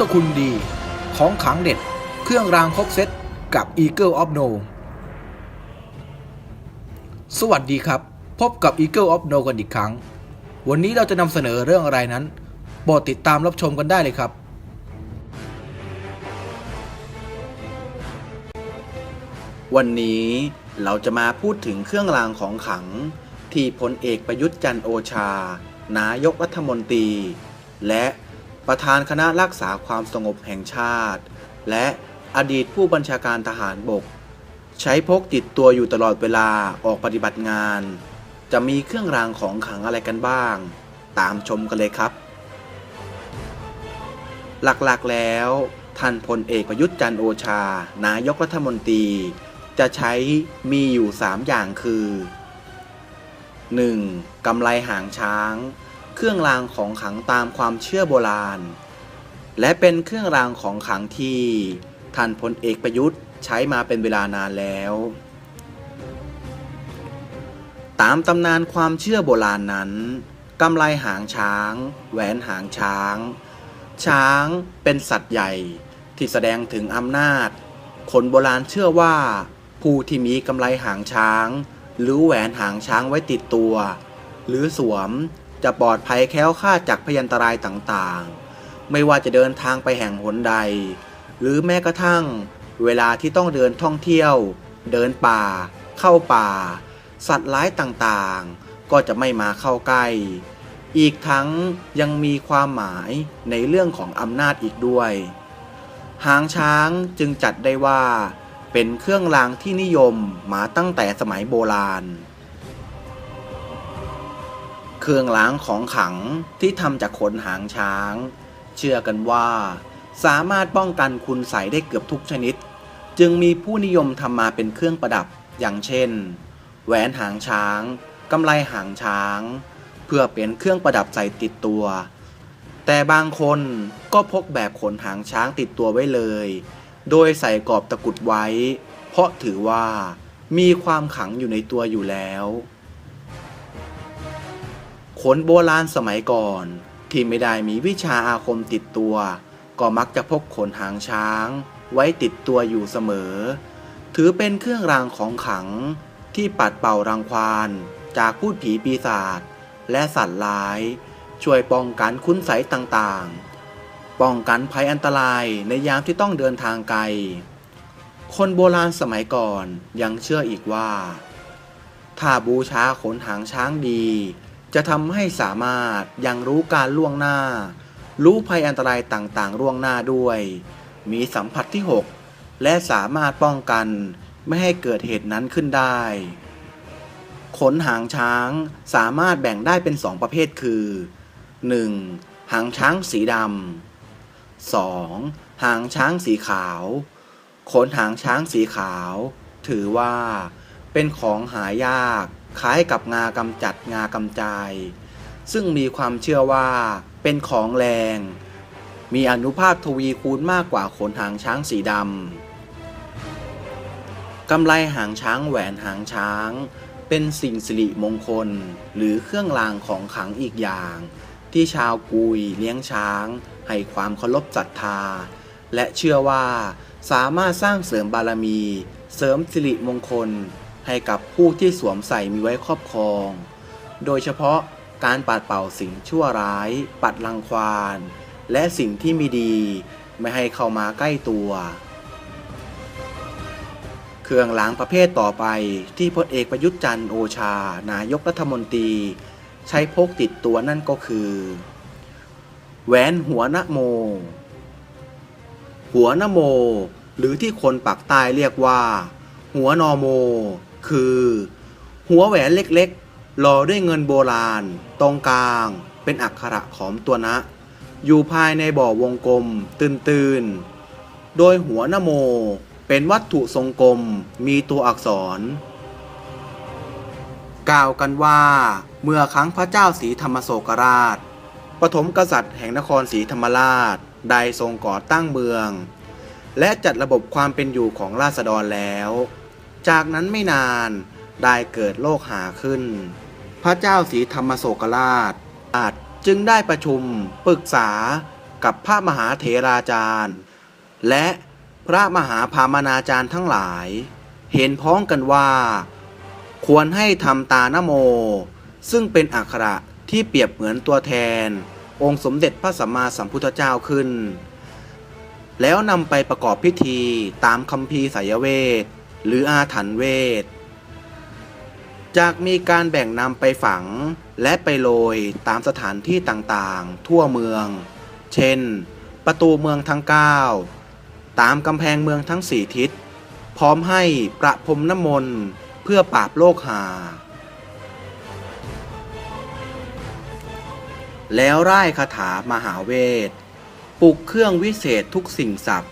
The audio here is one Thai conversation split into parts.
พบกับพุทธคุณดี ของขังเด็ด เครื่องรางครบเซตกับ Eagle of No สวัสดีครับ พบกับ Eagle of No กันอีกครั้ง วันนี้เราจะนำเสนอเรื่องอะไรนั้นโปรดติดตามรับชมกันได้เลยครับ วันนี้เราจะมาพูดถึงเครื่องรางของขัง ที่พลเอกประยุทธ์จันโอชา นายกรัฐมนตรี และ ประธานคณะรักษาความสงบแห่งชาติ และอดีตผู้บัญชาการทหารบก ใช้พกติดตัวอยู่ตลอดเวลาออกปฏิบัติงาน จะมีเครื่องรางของขลังอะไรกันบ้าง ตามชมกันเลยครับ หลักๆแล้วท่านพลเอกประยุทธ์จันโอชา นายกรัฐมนตรี จะใช้มีอยู่ 3 อย่างคือ 1. กำไลหางช้าง เครื่องรางของขลังตามความเชื่อโบราณ และเป็นเครื่องรางของขลังที่ท่านพลเอกประยุทธ์ใช้มาเป็นเวลานานแล้ว ตามตำนานความเชื่อโบราณนั้นกำไลหางช้าง แหวนหางช้าง ช้างเป็นสัตว์ใหญ่ที่แสดงถึงอำนาจ คนโบราณเชื่อว่า ผู้ที่มีกำไลหางช้าง หรือแหวนหางช้างไว้ติดตัว หรือสวม จะปลอดภัยแค้วคลาดจากพยันตรายต่างๆ ไม่ว่าจะเดินทางไปแห่งหนใด หรือแม้กระทั่ง เวลาที่ต้องเดินท่องเที่ยว เดินป่า เข้าป่า สัตว์ร้ายต่างๆ ก็จะไม่มาเข้าใกล้ อีกทั้งยังมีความหมายในเรื่องของอำนาจอีกด้วย หางช้างจึงจัดได้ว่า เป็นเครื่องรางที่นิยมมาตั้งแต่สมัยโบราณ เครื่องรางของขังที่ทำจากขนหางช้าง เชื่อกันว่า สามารถป้องกันคุณใสได้เกือบทุกชนิด จึงมีผู้นิยมทำมาเป็นเครื่องประดับอย่างเช่น แหวนหางช้างกำไลหางช้าง เพื่อเป็นเครื่องประดับใส่ติดตัว แต่บางคนก็พกแบบขนหางช้างติดตัวไว้เลย โดยใส่กรอบตะกุดไว้ เพราะถือว่ามีความขังอยู่ในตัวอยู่แล้ว ขนโบราณสมัยก่อน ที่ไม่ได้มีวิชาอาคมติดตัว ก็มักจะพกขนหางช้าง ไว้ติดตัวอยู่เสมอ ถือเป็นเครื่องรางของขลังที่ปัดเป่ารังควานจากพูดผีปีศาจและสัตว์ร้าย ช่วยป้องกันคุณใสยต่างๆ ป้องกันภัยอันตรายในยามที่ต้องเดินทางไกล คนโบราณสมัยก่อนยังเชื่ออีกว่า ถ้าบูชาขนหางช้างดี จะทำให้สามารถยังรู้การล่วงหน้า รู้ภัยอันตรายต่างๆล่วงหน้าด้วย มีสัมผัสที่ 6 และสามารถป้องกันไม่ให้เกิดเหตุนั้นขึ้นได้ ขนหางช้างสามารถแบ่งได้เป็นสองประเภทคือ 1. หางช้างสีดำ 2. หางช้างสีขาว ขนหางช้างสีขาว ถือว่าเป็นของหายาก คล้ายกับงากำจัดงากำจาย ซึ่งมีความเชื่อว่าเป็นของแรง มีอนุภาพทวีคูณมากกว่าขนหางช้างสีดำกำไลหางช้างแหวนหางช้าง เป็นสิ่งสิริมงคล หรือเครื่องรางของขลังอีกอย่าง ที่ชาวกุยเลี้ยงช้าง ให้ความเคารพศรัทธา และเชื่อว่าสามารถสร้างเสริมบารมี เสริมสิริมงคล ให้กับผู้ที่สวมใส่มีไว้ครอบครอง โดยเฉพาะการปัดเป่าสิ่งชั่วร้าย ปัดรังควาน และสิ่งที่ม่ดีไม่ให้เข้ามาใกล้ตัว เครื่องล้างประเภทต่อไปที่พลเอกประยุทธ์จันทร์โอชา นายกรัฐมนตรี ใช้พกติดตัวนั่นก็คือ แหวนหัวนโม หัวนโม หรือที่คนปักใต้เรียกว่า หัวนอโม คือ หัวแหวนเล็กๆหล่อด้วยเงินโบราณ ตรงกลาง เป็นอักขระของตัวนะ อยู่ภายในบ่อวงกลมตื่นๆ โดยหัวนโมเป็นวัตถุทรงกลมมีตัวอักษร กล่าวกันว่า เมื่อครั้งพระเจ้าศรีธรรมโศกราช ปฐมกษัตริย์แห่งนครศรีธรรมราชได้ทรงก่อตั้งเมือง และจัดระบบความเป็นอยู่ของราษฎรแล้ว จากนั้นไม่นานได้เกิดโรคหาขึ้น พระเจ้าศรีธรรมโศกราชอาจจึงได้ประชุมปรึกษากับพระมหาเถราจารย์ และพระมหาพามนาจารย์ทั้งหลาย เห็นพ้องกันว่า ควรให้ทำตานโม ซึ่งเป็นอักขระที่เปรียบเหมือนตัวแทน องค์สมเด็จพระสัมมาสัมพุทธเจ้าขึ้น แล้วนำไปประกอบพิธีตามคำพีร์ไสยเวท หรืออาถรรพ์เวท จากมีการแบ่งนำไปฝังและไปโรยตามสถานที่ต่างๆ ทั่วเมือง เช่น ประตูเมืองทั้ง 9 ตามกำแพงเมืองทั้งสี่ทิศ พร้อมให้ประพรมน้ำมนต์เพื่อปราบโรคหา แล้วร่ายคาถามหาเวท ปลุกเครื่องวิเศษทุกสิ่งสับ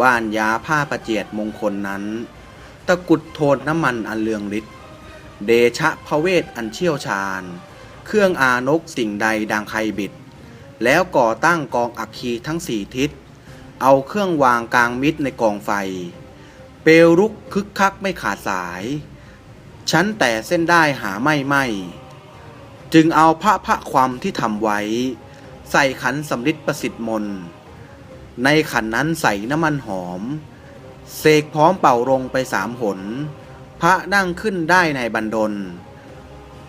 ว่านยาผ้าประเจียดมงคลนั้น ตะกุดโทนน้ำมันอันเลืองฤทธิ์เดชะพระเวทอันเชี่ยวชาญ เครื่องอานกสิ่งใดดังใครบิด แล้วก่อตั้งกองอัคคีทั้งสี่ทิศ เอาเครื่องวางกลางมิดในกองไฟ เปลรุกคึกคักไม่ขาดสาย ชั้นแต่เส้นได้หาไม่ไม่จึงเอาพระพระความที่ทำไว้ ใส่ขันสำริดประสิทธิ์มน ในขันนั้นใส่น้ำมันหอม เสกพร้อมเป่าลงไปสามหน พระนั่งขึ้นได้ในบันดล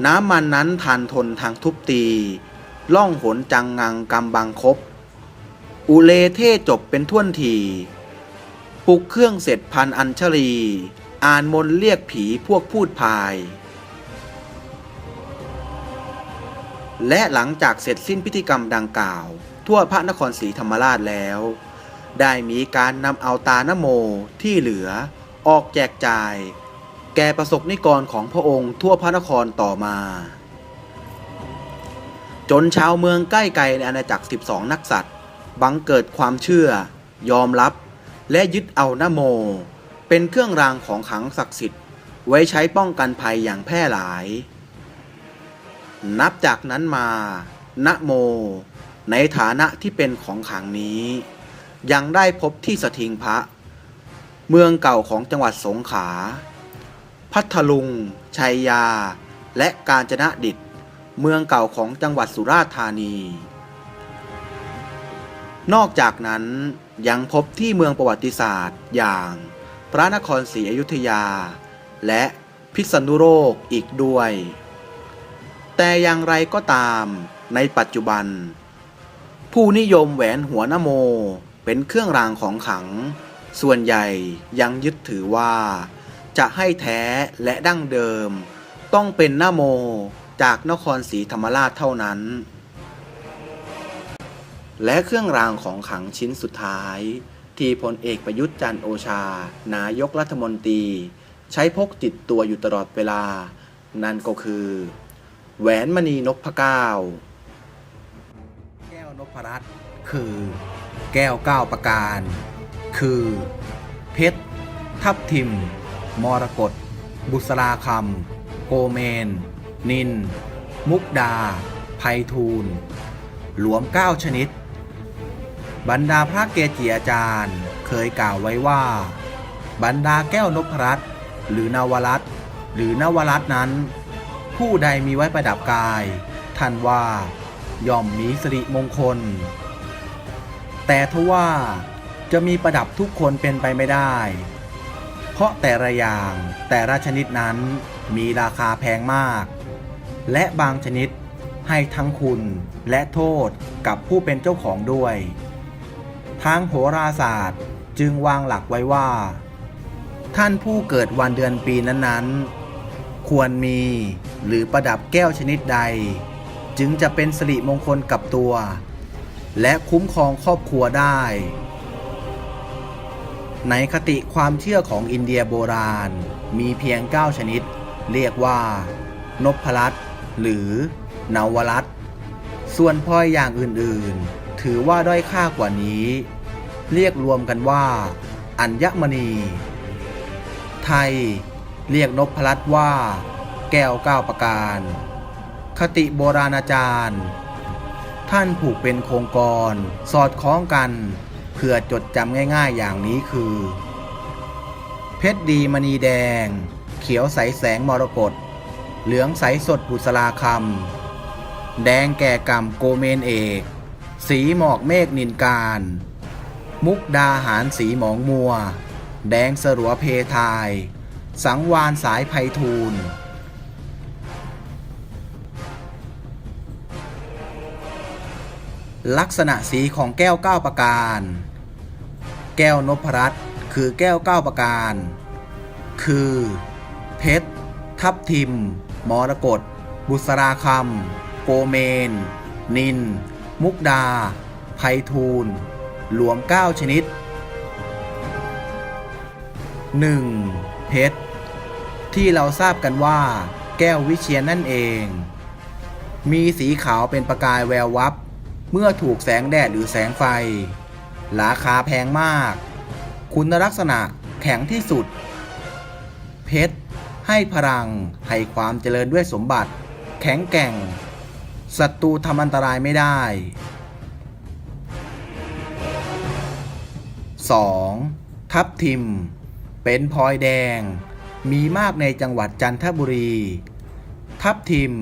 น้ำมันนั้นทานทนทางทุบตี ล่องหนจังงังกำบังคบ อุเลเทจบเป็นท่วนทีปลุกเครื่องเสร็จพันอัญชลี อ่านมนเรียกผีพวกพูดพาย และหลังจากเสร็จสิ้นพิธีกรรมดังกล่าว ทั่วพระนครศรีธรรมราชแล้ว ได้มีการนำเอาตานโมที่เหลือ ออกแจกจ่าย แก่ประสบนิกรของพระองค์ทั่วพระนครต่อมา จนชาวเมืองใกล้ไกลในอาณาจักร 12 นักสัตว์บังเกิดความเชื่อ ยอมรับ และยึดเอานโม เป็นเครื่องรางของขังศักดิ์สิทธิ์ ไว้ใช้ป้องกันภัยอย่างแพร่หลาย นับจากนั้นมา นโม ในฐานะที่เป็นของขังนี้ ยังได้พบที่สถิงพระ เมืองเก่าของจังหวัดสงขลา พัทลุง ชัยยา และกาญจนดิต เมืองเก่าของจังหวัดสุราษฎร์ธานี นอกจากนั้นยังพบที่เมืองประวัติศาสตร์อย่างพระนครศรีอยุธยา และพิษณุโลกอีกด้วย แต่อย่างไรก็ตามในปัจจุบัน ผู้นิยมแหวนหัวนโม เป็นเครื่องรางของขลัง ส่วนใหญ่ยังยึดถือว่า จะให้แท้และดั้งเดิม ต้องเป็นนโมจากนครศรีธรรมราชเท่านั้น และเครื่องรางของขลังชิ้นสุดท้าย ที่พลเอกประยุทธ์จันโอชา นายกรัฐมนตรี ใช้พกติดตัวอยู่ตลอดเวลา นั่นก็คือ แหวนมณีนพเก้า แก้วนพรัตน์คือ แก้วเก้าประการ คือ เพชร ทับทิม มรกต บุษราคำ โกเมน นิน มุกดา ไพฑูรย์หลวมเก้าชนิด บรรดาพระเกจิอาจารย์เคยกล่าวไว้ว่า บรรดาแก้วนพรัตน์หรือนวรัตน์หรือนวรัตน์นั้น ผู้ใดมีไว้ประดับกาย ท่านว่าย่อมมีสิริมงคล แต่ทว่าจะมีประดับทุกคนเป็นไปไม่ได้ เพราะแต่ละอย่างแต่ละชนิดนั้นมีราคาแพงมาก และบางชนิดให้ทั้งคุณและโทษกับผู้เป็นเจ้าของด้วย ทางโหราศาสตร์จึงวางหลักไว้ว่า ท่านผู้เกิดวันเดือนปีนั้นๆ ควรมีหรือประดับแก้วชนิดใด จึงจะเป็นสิริมงคลกับตัว และคุ้มครองครอบครัวได้ ในคติความเชื่อของอินเดียโบราณ มีเพียง 9 ชนิด เรียกว่า นพรัตหรือนาวรัตส่วนพลอยอย่างอื่นๆ ถือว่าด้อยค่ากว่านี้ เรียกรวมกันว่า อัญมณี ไทย เรียกนพรัตว่า แก้วเก้าประการ คติโบราณอาจารย์ ท่านผูกเป็นโครงกร สอดคล้องกันเพื่อจดจำง่ายๆอย่างนี้คือ เพชรดีมณีแดง เขียวใสแสงมรกตเหลืองใสสดบุษราคำแดงแก่กำโกเมนเอก สีหมอกเมฆนินการ มุกดาหารสีหมองมัว แดงสรัวเพทาย สังวานสายไพทูล ลักษณะสีของแก้วเก้าประการ แก้วนพรัตน์คือแก้วเก้าประการ คือ เพชร ทับทิม มรกต บุษราคำ โกเมน นิน มุกดา ไพทูลหลวงเก้าชนิด 1. เพชร ที่เราทราบกันว่า แก้ววิเชียนนั่นเอง มีสีขาวเป็นประกายแวววับ เมื่อถูกแสงแดดหรือแสงไฟ ราคาแพงมาก คุณลักษณะแข็งที่สุด เพชร ให้พลัง ให้ความเจริญด้วยสมบัติ แข็งแกร่ง ศัตรูทำอันตรายไม่ได้ 2. ทับทิม เป็นพลอยแดง มีมากในจังหวัดจันทบุรี ทับทิม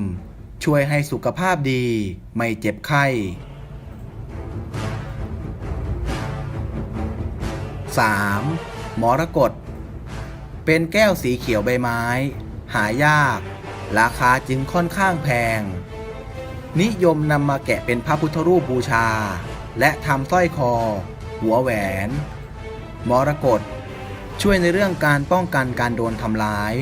ช่วยให้สุขภาพดี ไม่เจ็บไข้ 3. มรกตเป็นแก้วสีเขียวใบไม้ หายาก ราคาจึงค่อนข้างแพง นิยมนำมาแกะเป็นพระพุทธรูปบูชา และทำสร้อยคอ หัวแหวน มรกตช่วยในเรื่องการป้องกันการโดนทำร้าย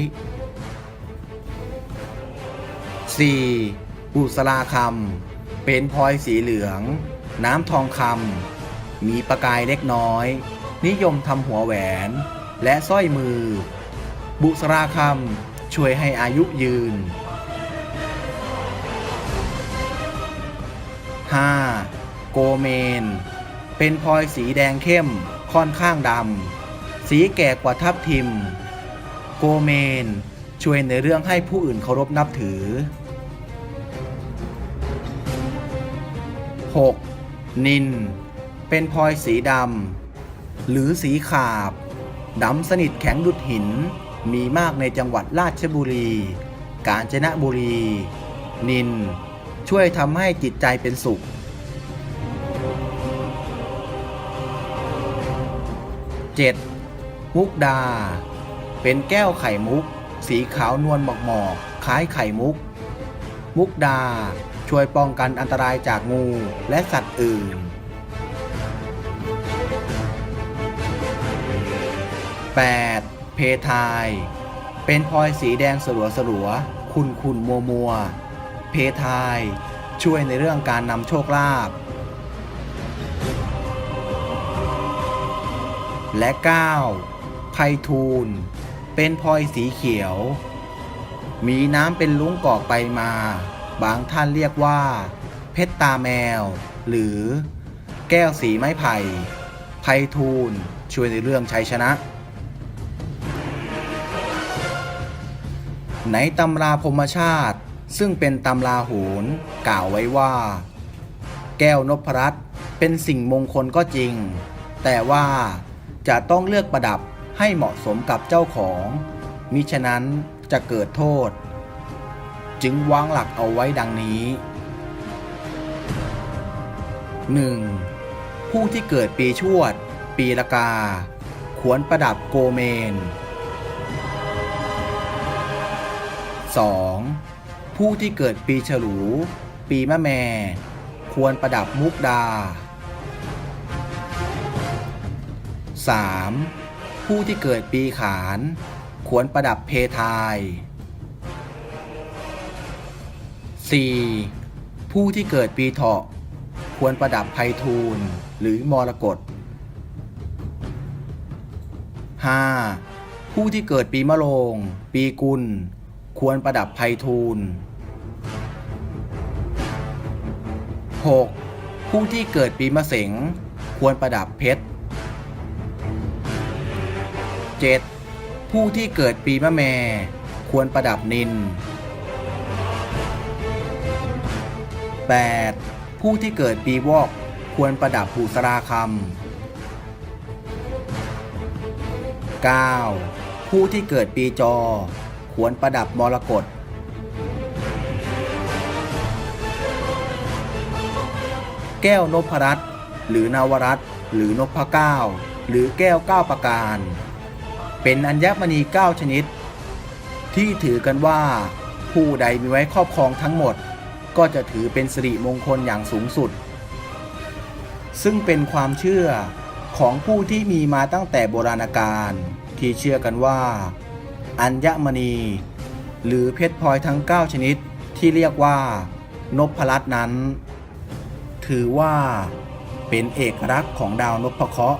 4. บุษราคำเป็นพลอยสีเหลือง น้ำทองคำมีประกายเล็กน้อย นิยมทำหัวแหวน และสร้อยมือ บุษราคำช่วยให้อายุยืน 5. โกเมน เป็นพลอยสีแดงเข้มค่อนข้างดำ สีแก่กว่าทับทิม โกเมน ช่วยในเรื่องให้ผู้อื่นเคารพนับถือ 6. นิน เป็นพลอยสีดำ หรือสีขาบดำสนิทแข็งดุดหิน มีมากในจังหวัดราชบุรี กาญจนบุรี นิน ช่วยทำให้จิตใจเป็นสุข 7. มุกดา เป็นแก้วไข่มุก สีขาวนวลหมอกๆคล้ายไข่มุก มุกดาช่วยป้องกันอันตรายจากงูและสัตว์อื่น 8. เพทาย เป็นพลอยสีแดงสลัวสลัวคุณคุณมัวมัว เพทาย ช่วยในเรื่องการนำโชคลาภ และ 9. ไพทูล เป็นพลอยสีเขียว มีน้ำเป็นลุ้งกอกไปมา บางท่านเรียกว่า เพชรตาแมว หรือ แก้วสีไม้ไผ่ไพทูลช่วยในเรื่องชัยชนะ ในตำราพมชาติ ซึ่งเป็นตำราโหรกล่าวไว้ว่า แก้วนพรัตน์เป็นสิ่งมงคลก็จริง แต่ว่าจะต้องเลือกประดับให้เหมาะสมกับเจ้าของมิฉะนั้นจะเกิดโทษ จึงวางหลักเอาไว้ดังนี้ 1. ผู้ที่เกิดปีชวด ปีละกา ควรประดับโกเมน 2. ผู้ที่เกิดปีฉลู ปีมะแม่ ควรประดับมุกดา 3. ผู้ที่เกิดปีขาน ควรประดับเพทาย 4. ผู้ที่เกิดปีเถาะ ควรประดับไพทูลหรือมรกต 5. ผู้ที่เกิดปีมะโรง ปีกุล ควรประดับไพทูล 6. ผู้ที่เกิดปีมะเสงควรประดับเพชร 7. ผู้ที่เกิดปีมะแม่ควรประดับนิน 8. ผู้ที่เกิดปีวอกควรประดับบุษราคำ 9. ผู้ที่เกิดปีจอ ควรประดับมรกตแก้วนพรัตน์หรือนาวรัตน์หรือนพเก้า หรือแก้วเก้าประการ เป็นอัญมณีเก้าชนิด ที่ถือกันว่า ผู้ใดมีไว้ครอบครองทั้งหมด ก็จะถือเป็นสิริมงคลอย่างสูงสุด ซึ่งเป็นความเชื่อของผู้ที่มีมาตั้งแต่โบราณกาลที่เชื่อกันว่า อัญมณี หรือเพชรพลอยทั้ง 9 ชนิดที่เรียกว่านพรัตน์นั้น ถือว่าเป็นเอกลักษณ์ของดาวนพเคราะห์